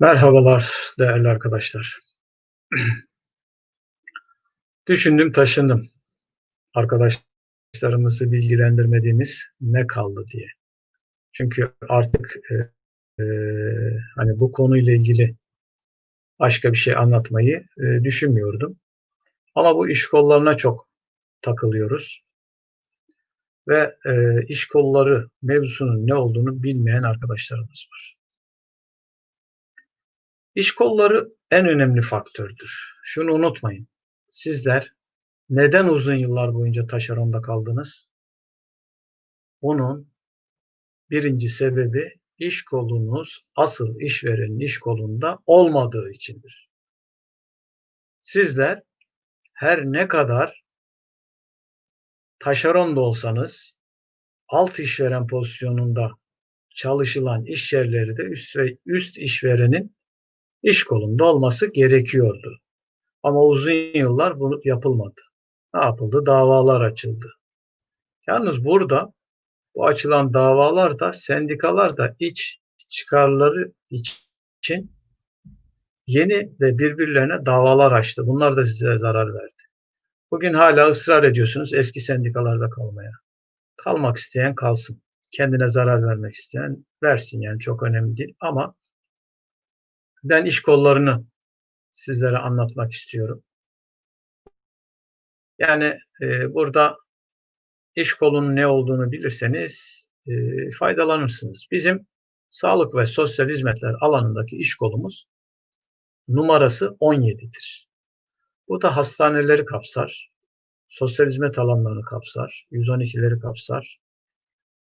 Merhabalar değerli arkadaşlar. Düşündüm taşındım. Arkadaşlarımızı bilgilendirmediğimiz ne kaldı diye. Çünkü artık e, e, hani bu konuyla ilgili başka bir şey anlatmayı e, düşünmüyordum. Ama bu iş kollarına çok takılıyoruz. Ve e, iş kolları mevzusunun ne olduğunu bilmeyen arkadaşlarımız var. İş kolları en önemli faktördür. Şunu unutmayın. Sizler neden uzun yıllar boyunca taşeronda kaldınız? Bunun birinci sebebi iş kolunuz asıl işverenin iş kolunda olmadığı içindir. Sizler her ne kadar taşeron da olsanız alt işveren pozisyonunda çalışılan iş yerleri de üst, üst işverenin iş kolunda olması gerekiyordu. Ama uzun yıllar bunu yapılmadı. Ne yapıldı? Davalar açıldı. Yalnız burada bu açılan davalar da sendikalar da iç çıkarları için yeni ve birbirlerine davalar açtı. Bunlar da size zarar verdi. Bugün hala ısrar ediyorsunuz eski sendikalarda kalmaya. Kalmak isteyen kalsın. Kendine zarar vermek isteyen versin yani çok önemli değil ama ben iş kollarını sizlere anlatmak istiyorum. Yani e, burada iş kolunun ne olduğunu bilirseniz e, faydalanırsınız. Bizim sağlık ve sosyal hizmetler alanındaki iş kolumuz numarası 17'dir. Bu da hastaneleri kapsar, sosyal hizmet alanlarını kapsar, 112'leri kapsar.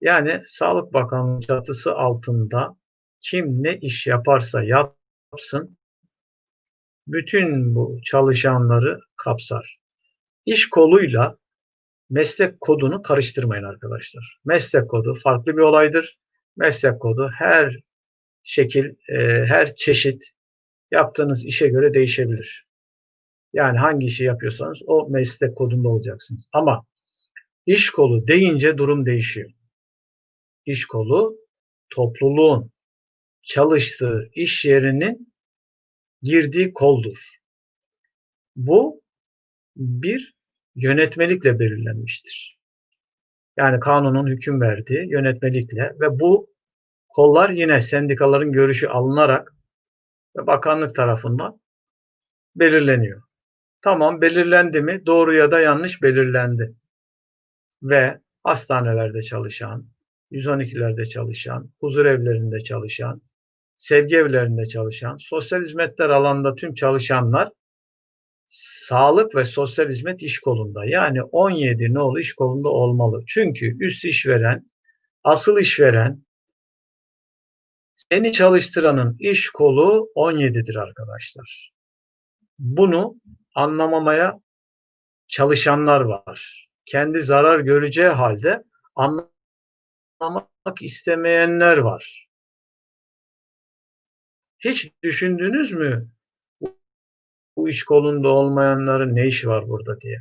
Yani Sağlık Bakanlığı çatısı altında kim ne iş yaparsa yapsın bütün bu çalışanları kapsar. İş koluyla meslek kodunu karıştırmayın arkadaşlar. Meslek kodu farklı bir olaydır. Meslek kodu her şekil, e, her çeşit yaptığınız işe göre değişebilir. Yani hangi işi yapıyorsanız o meslek kodunda olacaksınız. Ama iş kolu deyince durum değişiyor. İş kolu topluluğun çalıştığı iş yerinin girdiği koldur. Bu bir yönetmelikle belirlenmiştir. Yani kanunun hüküm verdiği yönetmelikle ve bu kollar yine sendikaların görüşü alınarak ve bakanlık tarafından belirleniyor. Tamam belirlendi mi? Doğru ya da yanlış belirlendi. Ve hastanelerde çalışan, 112'lerde çalışan, huzur evlerinde çalışan, sevgi evlerinde çalışan, sosyal hizmetler alanında tüm çalışanlar sağlık ve sosyal hizmet iş kolunda. Yani 17 nolu iş kolunda olmalı. Çünkü üst işveren, asıl işveren, seni çalıştıranın iş kolu 17'dir arkadaşlar. Bunu anlamamaya çalışanlar var. Kendi zarar göreceği halde anlamak istemeyenler var. Hiç düşündünüz mü bu iş kolunda olmayanların ne işi var burada diye?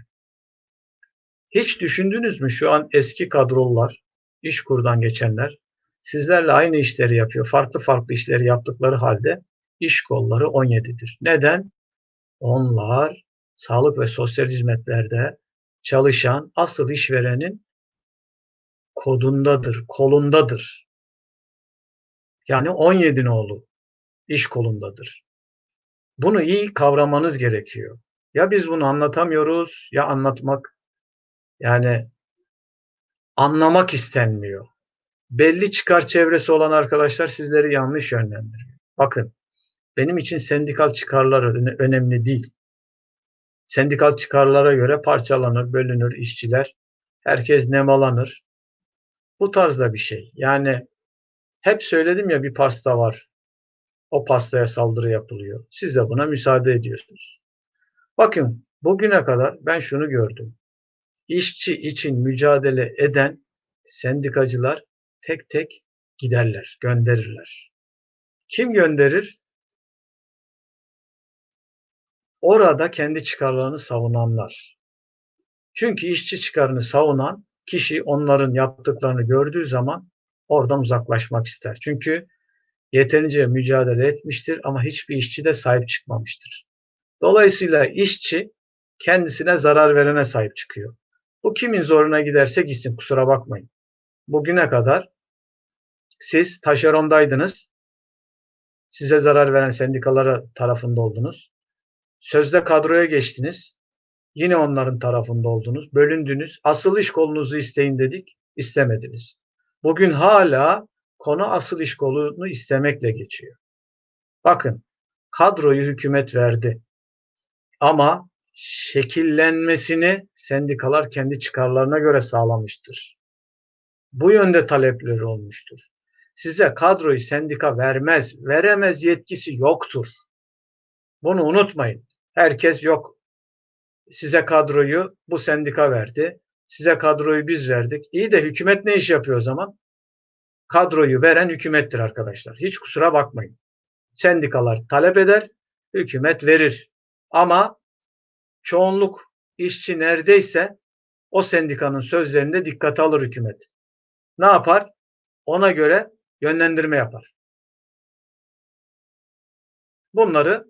Hiç düşündünüz mü şu an eski kadrolar, iş kurdan geçenler sizlerle aynı işleri yapıyor. Farklı farklı işleri yaptıkları halde iş kolları 17'dir. Neden? Onlar sağlık ve sosyal hizmetlerde çalışan asıl işverenin kodundadır, kolundadır. Yani 17 nolu iş kolundadır. Bunu iyi kavramanız gerekiyor. Ya biz bunu anlatamıyoruz ya anlatmak yani anlamak istenmiyor. Belli çıkar çevresi olan arkadaşlar sizleri yanlış yönlendiriyor. Bakın benim için sendikal çıkarlar önemli değil. Sendikal çıkarlara göre parçalanır, bölünür işçiler. Herkes nemalanır. Bu tarzda bir şey. Yani hep söyledim ya bir pasta var. O pastaya saldırı yapılıyor. Siz de buna müsaade ediyorsunuz. Bakın bugüne kadar ben şunu gördüm. İşçi için mücadele eden sendikacılar tek tek giderler, gönderirler. Kim gönderir? Orada kendi çıkarlarını savunanlar. Çünkü işçi çıkarını savunan kişi onların yaptıklarını gördüğü zaman oradan uzaklaşmak ister. Çünkü yeterince mücadele etmiştir ama hiçbir işçi de sahip çıkmamıştır. Dolayısıyla işçi kendisine zarar verene sahip çıkıyor. Bu kimin zoruna giderse gitsin kusura bakmayın. Bugüne kadar siz taşerondaydınız. Size zarar veren sendikalara tarafında oldunuz. Sözde kadroya geçtiniz. Yine onların tarafında oldunuz. Bölündünüz. Asıl iş kolunuzu isteyin dedik. istemediniz. Bugün hala konu asıl iş kolunu istemekle geçiyor. Bakın kadroyu hükümet verdi. Ama şekillenmesini sendikalar kendi çıkarlarına göre sağlamıştır. Bu yönde talepleri olmuştur. Size kadroyu sendika vermez, veremez yetkisi yoktur. Bunu unutmayın. Herkes yok. Size kadroyu bu sendika verdi. Size kadroyu biz verdik. İyi de hükümet ne iş yapıyor o zaman? Kadroyu veren hükümettir arkadaşlar. Hiç kusura bakmayın. Sendikalar talep eder, hükümet verir. Ama çoğunluk işçi neredeyse o sendikanın sözlerinde dikkate alır hükümet. Ne yapar? Ona göre yönlendirme yapar. Bunları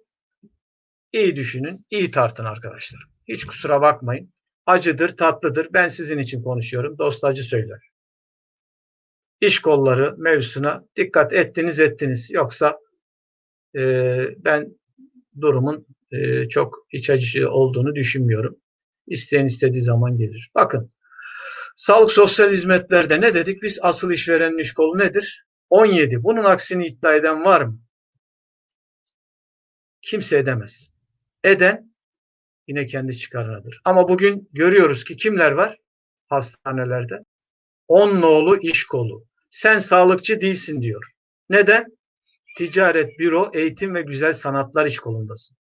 iyi düşünün, iyi tartın arkadaşlar. Hiç kusura bakmayın. Acıdır, tatlıdır. Ben sizin için konuşuyorum. Dost acı söyler. İş kolları mevzusuna dikkat ettiniz ettiniz. Yoksa e, ben durumun e, çok iç acıcı olduğunu düşünmüyorum. İsteyen istediği zaman gelir. Bakın sağlık sosyal hizmetlerde ne dedik? Biz asıl işverenin iş kolu nedir? 17. Bunun aksini iddia eden var mı? Kimse edemez. Eden yine kendi çıkarınadır. Ama bugün görüyoruz ki kimler var hastanelerde? On nolu iş kolu. Sen sağlıkçı değilsin diyor. Neden? Ticaret, büro, eğitim ve güzel sanatlar iş kolundasın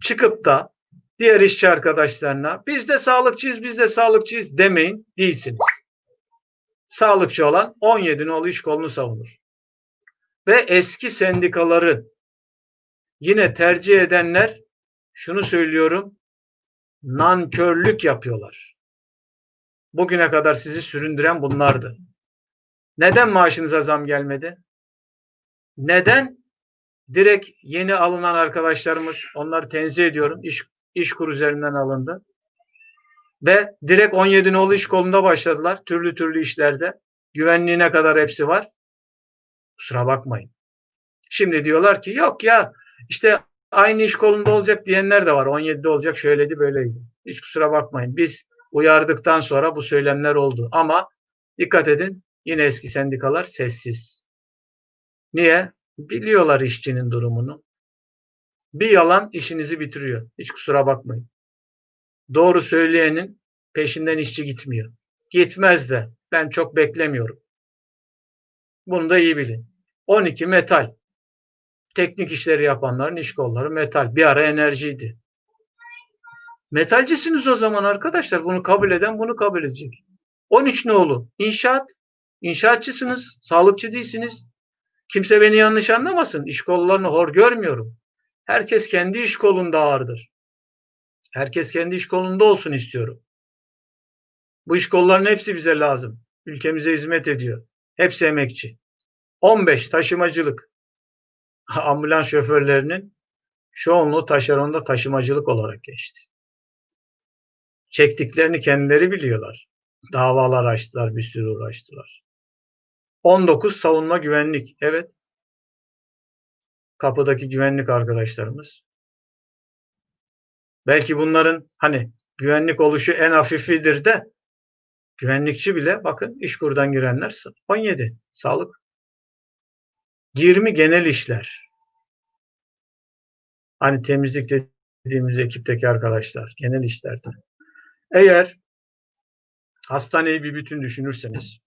çıkıp da diğer işçi arkadaşlarına biz de sağlıkçıyız biz de sağlıkçıyız demeyin değilsiniz. Sağlıkçı olan 17 nolu iş kolunu savunur. Ve eski sendikaları yine tercih edenler şunu söylüyorum nankörlük yapıyorlar. Bugüne kadar sizi süründüren bunlardı. Neden maaşınıza zam gelmedi? Neden direkt yeni alınan arkadaşlarımız onları tenzih ediyorum. İş, iş kur üzerinden alındı. Ve direkt 17 nolu iş kolunda başladılar. Türlü türlü işlerde. Güvenliğine kadar hepsi var. Kusura bakmayın. Şimdi diyorlar ki yok ya işte aynı iş kolunda olacak diyenler de var. 17'de olacak şöyleydi böyleydi. Hiç kusura bakmayın. Biz uyardıktan sonra bu söylemler oldu. Ama dikkat edin yine eski sendikalar sessiz. Niye? Biliyorlar işçinin durumunu. Bir yalan işinizi bitiriyor. Hiç kusura bakmayın. Doğru söyleyenin peşinden işçi gitmiyor. Gitmez de. Ben çok beklemiyorum. Bunu da iyi bilin. 12 metal. Teknik işleri yapanların iş kolları metal. Bir ara enerjiydi. Metalcisiniz o zaman arkadaşlar. Bunu kabul eden bunu kabul edecek. 13 ne olur? İnşaat. İnşaatçısınız. Sağlıkçı değilsiniz. Kimse beni yanlış anlamasın. İş kollarını hor görmüyorum. Herkes kendi iş kolunda ağırdır. Herkes kendi iş kolunda olsun istiyorum. Bu iş kollarının hepsi bize lazım. Ülkemize hizmet ediyor. Hepsi emekçi. 15 taşımacılık. Ambulans şoförlerinin çoğunluğu taşeronda taşımacılık olarak geçti. Çektiklerini kendileri biliyorlar. Davalar açtılar, bir sürü uğraştılar. 19 savunma güvenlik. Evet. Kapıdaki güvenlik arkadaşlarımız. Belki bunların hani güvenlik oluşu en hafifidir de güvenlikçi bile bakın işkurdan girenler 17 sağlık. 20 genel işler. Hani temizlik dediğimiz ekipteki arkadaşlar genel işlerde. Eğer hastaneyi bir bütün düşünürseniz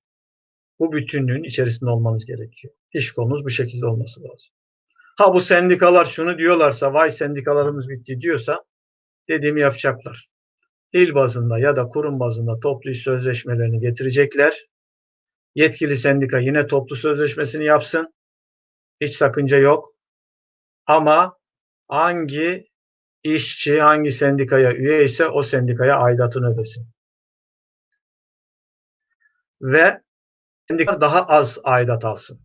bu bütünlüğün içerisinde olmanız gerekiyor. İş konunuz bu şekilde olması lazım. Ha bu sendikalar şunu diyorlarsa vay sendikalarımız bitti diyorsa dediğimi yapacaklar. İl bazında ya da kurum bazında toplu iş sözleşmelerini getirecekler. Yetkili sendika yine toplu sözleşmesini yapsın. Hiç sakınca yok. Ama hangi işçi hangi sendikaya üye ise o sendikaya aidatını ödesin. Ve sendika daha az aidat alsın.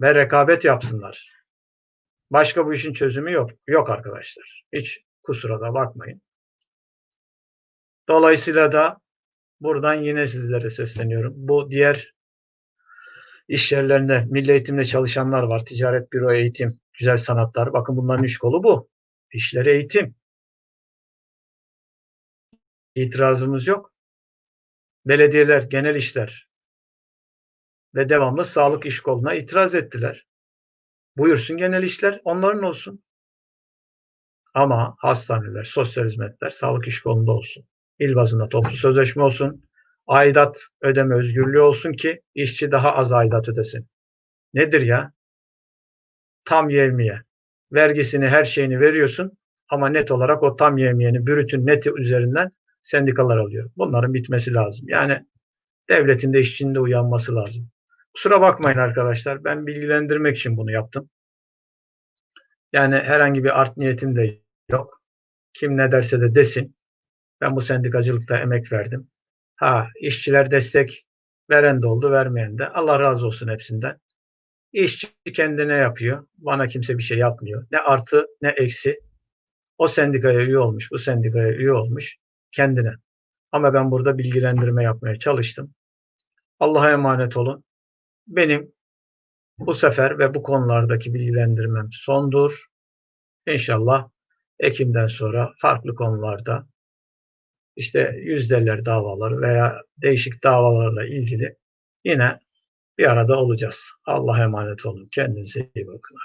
ve rekabet yapsınlar. Başka bu işin çözümü yok. Yok arkadaşlar. Hiç kusura da bakmayın. Dolayısıyla da buradan yine sizlere sesleniyorum. Bu diğer iş yerlerinde milli eğitimle çalışanlar var. Ticaret büro eğitim, güzel sanatlar. Bakın bunların iş kolu bu. İşleri eğitim. İtirazımız yok. Belediyeler, genel işler ve devamlı sağlık iş koluna itiraz ettiler. Buyursun genel işler onların olsun. Ama hastaneler, sosyal hizmetler sağlık iş kolunda olsun. İl bazında toplu sözleşme olsun. Aidat ödeme özgürlüğü olsun ki işçi daha az aidat ödesin. Nedir ya? Tam yevmiye. Vergisini her şeyini veriyorsun ama net olarak o tam yevmiyeni bürütün neti üzerinden sendikalar alıyor. Bunların bitmesi lazım. Yani devletin de işçinin uyanması lazım. Kusura bakmayın arkadaşlar. Ben bilgilendirmek için bunu yaptım. Yani herhangi bir art niyetim de yok. Kim ne derse de desin. Ben bu sendikacılıkta emek verdim. Ha işçiler destek veren de oldu, vermeyen de. Allah razı olsun hepsinden. İşçi kendine yapıyor. Bana kimse bir şey yapmıyor. Ne artı ne eksi. O sendikaya üye olmuş, bu sendikaya üye olmuş kendine. Ama ben burada bilgilendirme yapmaya çalıştım. Allah'a emanet olun. Benim bu sefer ve bu konulardaki bilgilendirmem sondur. İnşallah Ekim'den sonra farklı konularda işte yüzdeler davaları veya değişik davalarla ilgili yine bir arada olacağız. Allah'a emanet olun. Kendinize iyi bakın.